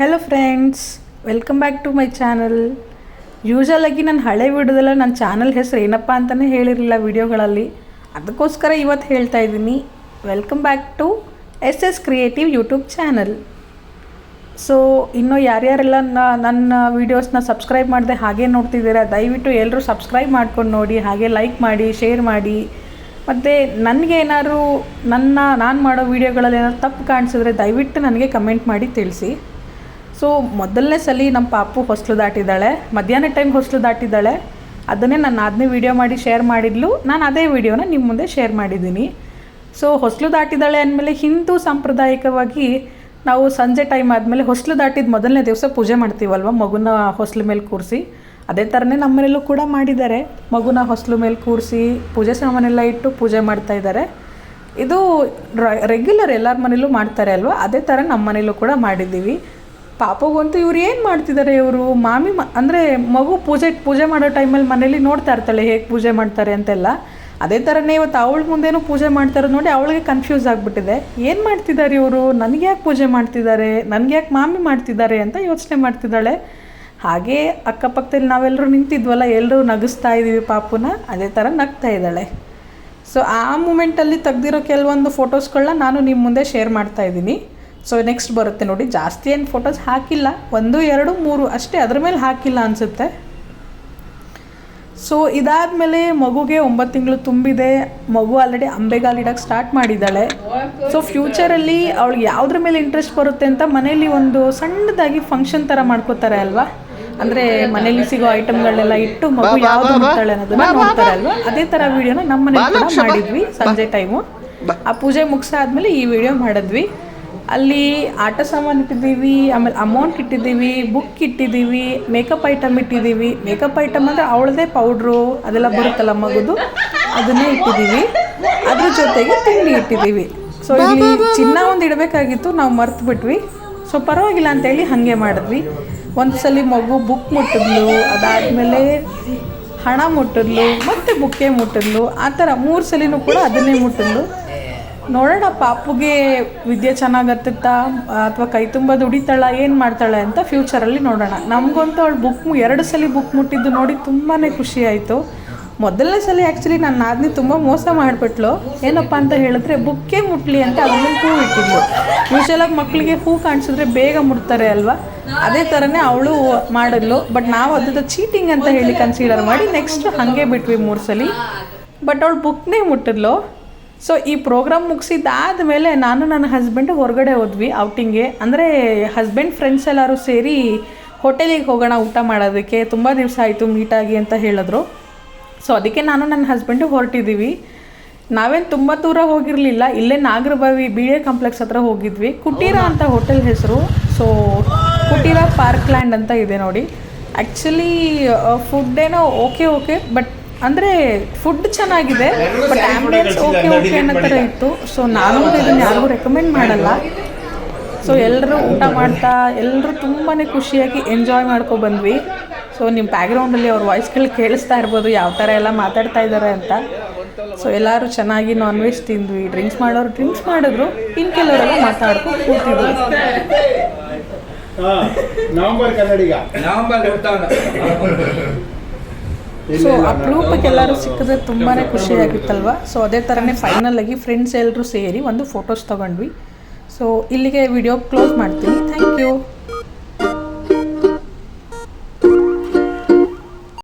Hello friends welcome back to my channel ಯೂಶಲಾಗಿ ನಾನು ಹಳೆ ವಿಡಿಯೋದಲ್ಲ ನನ್ನ ಚಾನಲ್ ಹೆಸರು ಏನಪ್ಪ ಅಂತಲೇ ಹೇಳಿರಲಿಲ್ಲ ವಿಡಿಯೋಗಳಲ್ಲಿ. ಅದಕ್ಕೋಸ್ಕರ ಇವತ್ತು ಹೇಳ್ತಾ ಇದ್ದೀನಿ. Welcome back to S S creative YouTube channel so ಇನ್ನೂ ಯಾರ್ಯಾರೆಲ್ಲ ನನ್ನ ವೀಡಿಯೋಸ್ನ ಸಬ್ಸ್ಕ್ರೈಬ್ ಮಾಡಿದೆ ಹಾಗೆ ನೋಡ್ತಿದ್ದೀರಾ, ದಯವಿಟ್ಟು ಎಲ್ಲರೂ ಸಬ್ಸ್ಕ್ರೈಬ್ ಮಾಡ್ಕೊಂಡು ನೋಡಿ, ಹಾಗೆ ಲೈಕ್ ಮಾಡಿ ಶೇರ್ ಮಾಡಿ. ಮತ್ತು ನನಗೆ ಏನಾದರೂ ನನ್ನ, ನಾನು ಮಾಡೋ ವೀಡಿಯೋಗಳಲ್ಲಿ ಏನಾದ್ರು ತಪ್ಪು ಕಾಣಿಸಿದ್ರೆ ದಯವಿಟ್ಟು ನನಗೆ ಕಮೆಂಟ್ ಮಾಡಿ ತಿಳಿಸಿ. ಸೊ ಮೊದಲನೇ ಸಲ ನಮ್ಮ ಪಾಪು ಹೊಸ್ಲು ದಾಟಿದ್ದಾಳೆ. ಮಧ್ಯಾಹ್ನ ಟೈಮ್ ಹೊಸ್ಲು ದಾಟಿದ್ದಾಳೆ. ಅದನ್ನೇ ನಾನು ಅದನ್ನೇ ವೀಡಿಯೋ ಮಾಡಿ ಶೇರ್ ಮಾಡಿದ್ಲು. ನಾನು ಅದೇ ವೀಡಿಯೋನ ನಿಮ್ಮ ಮುಂದೆ ಶೇರ್ ಮಾಡಿದ್ದೀನಿ. ಸೊ ಹೊಸ್ಲು ದಾಟಿದ್ದಾಳೆ ಅಂದಮೇಲೆ ಹಿಂದೂ ಸಾಂಪ್ರದಾಯಿಕವಾಗಿ ನಾವು ಸಂಜೆ ಟೈಮ್ ಆದಮೇಲೆ ಹೊಸ್ಲು ದಾಟಿದ ಮೊದಲನೇ ದಿವಸ ಪೂಜೆ ಮಾಡ್ತೀವಲ್ವ? ಮಗುನ ಹೊಸಲು ಮೇಲೆ ಕೂರಿಸಿ. ಅದೇ ಥರನೇ ನಮ್ಮನೇಲೂ ಕೂಡ ಮಾಡಿದ್ದಾರೆ. ಮಗುನ ಹೊಸಲು ಮೇಲೆ ಕೂರಿಸಿ ಪೂಜೆ ಸಾಮಾನೆಲ್ಲ ಇಟ್ಟು ಪೂಜೆ ಮಾಡ್ತಾ ಇದ್ದಾರೆ. ಇದು ರೆಗ್ಯುಲರ್ ಎಲ್ಲರ ಮನೇಲೂ ಮಾಡ್ತಾರೆ ಅಲ್ವಾ? ಅದೇ ಥರ ನಮ್ಮ ಮನೇಲೂ ಕೂಡ ಮಾಡಿದ್ದೀವಿ. ಪಾಪಗಂತೂ ಇವ್ರು ಏನು ಮಾಡ್ತಿದ್ದಾರೆ ಇವರು? ಮಾಮಿ ಮ ಅಂದರೆ ಮಗು ಪೂಜೆ ಪೂಜೆ ಮಾಡೋ ಟೈಮಲ್ಲಿ ಮನೇಲಿ ನೋಡ್ತಾ ಇರ್ತಾಳೆ ಹೇಗೆ ಪೂಜೆ ಮಾಡ್ತಾರೆ ಅಂತೆಲ್ಲ. ಅದೇ ಥರನೇ ಇವತ್ತು ಅವಳ ಮುಂದೆನೂ ಪೂಜೆ ಮಾಡ್ತಾರೆ ನೋಡಿ ಅವಳಿಗೆ ಕನ್ಫ್ಯೂಸ್ ಆಗಿಬಿಟ್ಟಿದೆ. ಏನು ಮಾಡ್ತಿದ್ದಾರೆ ಇವರು? ನನಗೆ ಯಾಕೆ ಪೂಜೆ ಮಾಡ್ತಿದ್ದಾರೆ ನನಗೆ ಯಾಕೆ ಮಾಮಿ ಮಾಡ್ತಿದ್ದಾರೆ ಅಂತ ಯೋಚನೆ ಮಾಡ್ತಿದ್ದಾಳೆ. ಹಾಗೆ ಅಕ್ಕಪಕ್ಕದಲ್ಲಿ ನಾವೆಲ್ಲರೂ ನಿಂತಿದ್ವಲ್ಲ ಎಲ್ಲರೂ ನಗಿಸ್ತಾ ಇದ್ದೀವಿ ಪಾಪುನ. ಅದೇ ಥರ ನಗ್ತಾ ಇದ್ದಾಳೆ. ಸೊ ಆ ಮೂಮೆಂಟಲ್ಲಿ ತೆಗ್ದಿರೋ ಕೆಲವೊಂದು ಫೋಟೋಸ್ಗಳನ್ನ ನಾನು ನಿಮ್ಮ ಮುಂದೆ ಶೇರ್ ಮಾಡ್ತಾ ಇದ್ದೀನಿ. ಸೊ ನೆಕ್ಸ್ಟ್ ಬರುತ್ತೆ ನೋಡಿ. ಜಾಸ್ತಿ ಏನು ಫೋಟೋಸ್ ಹಾಕಿಲ್ಲ. ಒಂದು ಎರಡು ಮೂರು ಅಷ್ಟೇ. ಅದ್ರ ಮೇಲೆ ಹಾಕಿಲ್ಲ ಅನಿಸುತ್ತೆ. ಸೊ ಇದಾದಮೇಲೆ ಮಗುಗೆ ಒಂಬತ್ತು ತಿಂಗಳು ತುಂಬಿದೆ. ಮಗು ಆಲ್ರೆಡಿ ಅಂಬೆಗಾಲಿಡಕ್ಕೆ ಸ್ಟಾರ್ಟ್ ಮಾಡಿದ್ದಾಳೆ. ಸೊ ಫ್ಯೂಚರಲ್ಲಿ ಅವಳಿಗೆ ಯಾವುದ್ರ ಮೇಲೆ ಇಂಟ್ರೆಸ್ಟ್ ಬರುತ್ತೆ ಅಂತ ಮನೇಲಿ ಒಂದು ಸಣ್ಣದಾಗಿ ಫಂಕ್ಷನ್ ಥರ ಮಾಡ್ಕೋತಾರೆ ಅಲ್ವಾ? ಅಂದರೆ ಮನೇಲಿ ಸಿಗೋ ಐಟಮ್ಗಳನ್ನೆಲ್ಲ ಇಟ್ಟು ಮಗು ಯಾವ್ದು ಮಾಡ್ತಾಳೆ ಅನ್ನೋದನ್ನ ನೋಡ್ತಾರೆ ಅಲ್ವಾ? ಅದೇ ಥರ ವಿಡಿಯೋನ ನಮ್ಮ ಮನೇಲಿ ಮಾಡಿದ್ವಿ ಸಂಜೆ ಟೈಮು ಆ ಪೂಜೆ ಮುಗಿಸಾದ್ಮೇಲೆ ಈ ವಿಡಿಯೋ ಮಾಡಿದ್ವಿ. ಅಲ್ಲಿ ಆಟ ಸಾಮಾನು ಇಟ್ಟಿದ್ದೀವಿ ಆಮೇಲೆ ಅಮೌಂಟ್ ಇಟ್ಟಿದ್ದೀವಿ ಬುಕ್ ಇಟ್ಟಿದ್ದೀವಿ ಮೇಕಪ್ ಐಟಮ್ ಇಟ್ಟಿದ್ದೀವಿ. ಮೇಕಪ್ ಐಟಮ್ ಅಂದರೆ ಅವಳದೇ ಪೌಡ್ರು ಅದೆಲ್ಲ ಬರುತ್ತಲ್ಲ ಮಗುದು? ಅದನ್ನೇ ಇಟ್ಟಿದ್ದೀವಿ. ಅದ್ರ ಜೊತೆಗೆ ತಿಂಡಿ ಇಟ್ಟಿದ್ದೀವಿ. ಸೊ ಇಲ್ಲಿ ಚಿನ್ನ ಒಂದು ಇಡಬೇಕಾಗಿತ್ತು ನಾವು ಮರ್ತು ಬಿಟ್ವಿ. ಸೊ ಪರವಾಗಿಲ್ಲ ಅಂತೇಳಿ ಹಾಗೆ ಮಾಡಿದ್ವಿ. ಒಂದು ಸಲ ಮಗು ಬುಕ್ ಮುಟ್ಟಿದ್ಲು ಅದಾದಮೇಲೆ ಹಣ ಮುಟ್ಟಿದ್ಲು ಮತ್ತೆ ಬುಕ್ಕೆ ಮುಟ್ಟಿದ್ಲು. ಆ ಥರ ಮೂರು ಸಲಿನೂ ಕೂಡ ಅದನ್ನೇ ಮುಟ್ಟಿದ್ಲು. ನೋಡೋಣ, ಪಾಪುಗೆ ವಿದ್ಯೆ ಚೆನ್ನಾಗಿ ಹತ್ತುತ್ತಾ ಅಥವಾ ಕೈ ತುಂಬ ದುಡಿತಾಳ? ಏನು ಮಾಡ್ತಾಳೆ ಅಂತ ಫ್ಯೂಚರಲ್ಲಿ ನೋಡೋಣ. ನಮಗಂತೂ ಅವಳು ಬುಕ್ ಎರಡು ಸಲ ಬುಕ್ ಮುಟ್ಟಿದ್ದು ನೋಡಿ ತುಂಬಾ ಖುಷಿ ಆಯಿತು. ಮೊದಲನೇ ಸಲ ಆ್ಯಕ್ಚುಲಿ ನನ್ನ ನಾದಿನಿ ತುಂಬ ಮೋಸ ಮಾಡಿಬಿಟ್ಲು. ಏನಪ್ಪ ಅಂತ ಹೇಳಿದ್ರೆ, ಬುಕ್ಕೇ ಮುಟ್ಲಿ ಅಂತ ಅದನ್ನು ಹೂ ಇಟ್ಟಿದ್ಲು. ಯೂಶಲಾಗಿ ಮಕ್ಕಳಿಗೆ ಹೂ ಕಾಣಿಸಿದ್ರೆ ಬೇಗ ಮುಟ್ತಾರೆ ಅಲ್ವಾ? ಅದೇ ಥರನೇ ಅವಳು ಮಾಡಿದ್ಲು. ಬಟ್ ನಾವು ಅದ್ರ ಚೀಟಿಂಗ್ ಅಂತ ಹೇಳಿ ಕನ್ಸಿಡರ್ ಮಾಡಿ ನೆಕ್ಸ್ಟ್ ಹಾಗೆ ಬಿಟ್ವಿ ಮೂರು ಸಲ. ಬಟ್ ಅವಳು ಬುಕ್ನೇ ಮುಟ್ಟಿದ್ಲು. ಸೊ ಈ ಪ್ರೋಗ್ರಾಮ್ ಮುಗಿಸಿದ್ದಾದ ಮೇಲೆ ನಾನು ನನ್ನ ಹಸ್ಬೆಂಡ್ ಹೊರಗಡೆ ಹೋದ್ವಿ ಔಟಿಂಗ್ಗೆ ಅಂದರೆ ಹಸ್ಬೆಂಡ್ ಫ್ರೆಂಡ್ಸ್ ಎಲ್ಲರೂ ಸೇರಿ ಹೋಟೆಲಿಗೆ ಹೋಗೋಣ ಊಟ ಮಾಡೋದಕ್ಕೆ ತುಂಬ ದಿವಸ ಆಯಿತು ಮೀಟಾಗಿ ಅಂತ ಹೇಳಿದ್ರು. ಸೊ ಅದಕ್ಕೆ ನಾನು ನನ್ನ ಹಸ್ಬೆಂಡು ಹೊರಟಿದ್ದೀವಿ ನಾವೇನು ತುಂಬ ದೂರ ಹೋಗಿರಲಿಲ್ಲ. ಇಲ್ಲೇ ನಾಗರಬಾವಿ ಎ ಕಾಂಪ್ಲೆಕ್ಸ್ ಹತ್ರ ಹೋಗಿದ್ವಿ. ಕುಟೀರ ಅಂತ ಹೋಟೆಲ್ ಹೆಸರು. ಸೊ ಕುಟೀರ ಪಾರ್ಕ್ ಲ್ಯಾಂಡ್ ಅಂತ ಇದೆ ನೋಡಿ. ಆ್ಯಕ್ಚುಲಿ ಫುಡ್ ಏನೋ ಓಕೆ ಓಕೆ ಬಟ್ ಅಂದರೆ ಫುಡ್ ಚೆನ್ನಾಗಿದೆ ಬಟ್ ಆ್ಯಂಬುಲೆನ್ಸ್ ಓಕೆ ಓಕೆ ಅನ್ನೋ ಥರ ಇತ್ತು. ಸೊ ನಾನು ಇದನ್ನು ಯಾರಿಗೂ ರೆಕಮೆಂಡ್ ಮಾಡಲ್ಲ. ಸೊ ಎಲ್ಲರೂ ಊಟ ಮಾಡ್ತಾ ಎಲ್ಲರೂ ತುಂಬಾ ಖುಷಿಯಾಗಿ ಎಂಜಾಯ್ ಮಾಡ್ಕೊ ಬಂದ್ವಿ. ಸೊ ನಿಮ್ಮ ಬ್ಯಾಕ್ಗ್ರೌಂಡಲ್ಲಿ ಅವ್ರ ವಾಯ್ಸ್ಗಳು ಕೇಳಿಸ್ತಾ ಇರ್ಬೋದು ಯಾವ ಥರ ಎಲ್ಲ ಮಾತಾಡ್ತಾ ಇದ್ದಾರೆ ಅಂತ. ಸೊ ಎಲ್ಲರೂ ಚೆನ್ನಾಗಿ ನಾನ್ ವೆಜ್ ತಿಂದ್ವಿ. ಡ್ರಿಂಕ್ಸ್ ಮಾಡೋರು ಡ್ರಿಂಕ್ಸ್ ಮಾಡಿದ್ರು. ಇನ್ನು ಕೆಲವರೆಲ್ಲ ಮಾತಾಡ್ಕೊಂಡು ಕೂತಿದ್ರು November November Kannadiga. November so ಅಪರೂಪಕ್ಕೆ ಎಲ್ಲರೂ ಸಿಕ್ಕಿದ್ರೆ ತುಂಬಾ ಖುಷಿಯಾಗಿತ್ತಲ್ವ? ಸೊ ಅದೇ ಥರನೇ ಫೈನಲ್ ಆಗಿ ಫ್ರೆಂಡ್ಸ್ ಎಲ್ಲರೂ ಸೇರಿ ಒಂದು ಫೋಟೋಸ್ ತೊಗೊಂಡ್ವಿ. ಸೊ ಇಲ್ಲಿಗೆ ವಿಡಿಯೋ ಕ್ಲೋಸ್ ಮಾಡ್ತೀನಿ. Thank you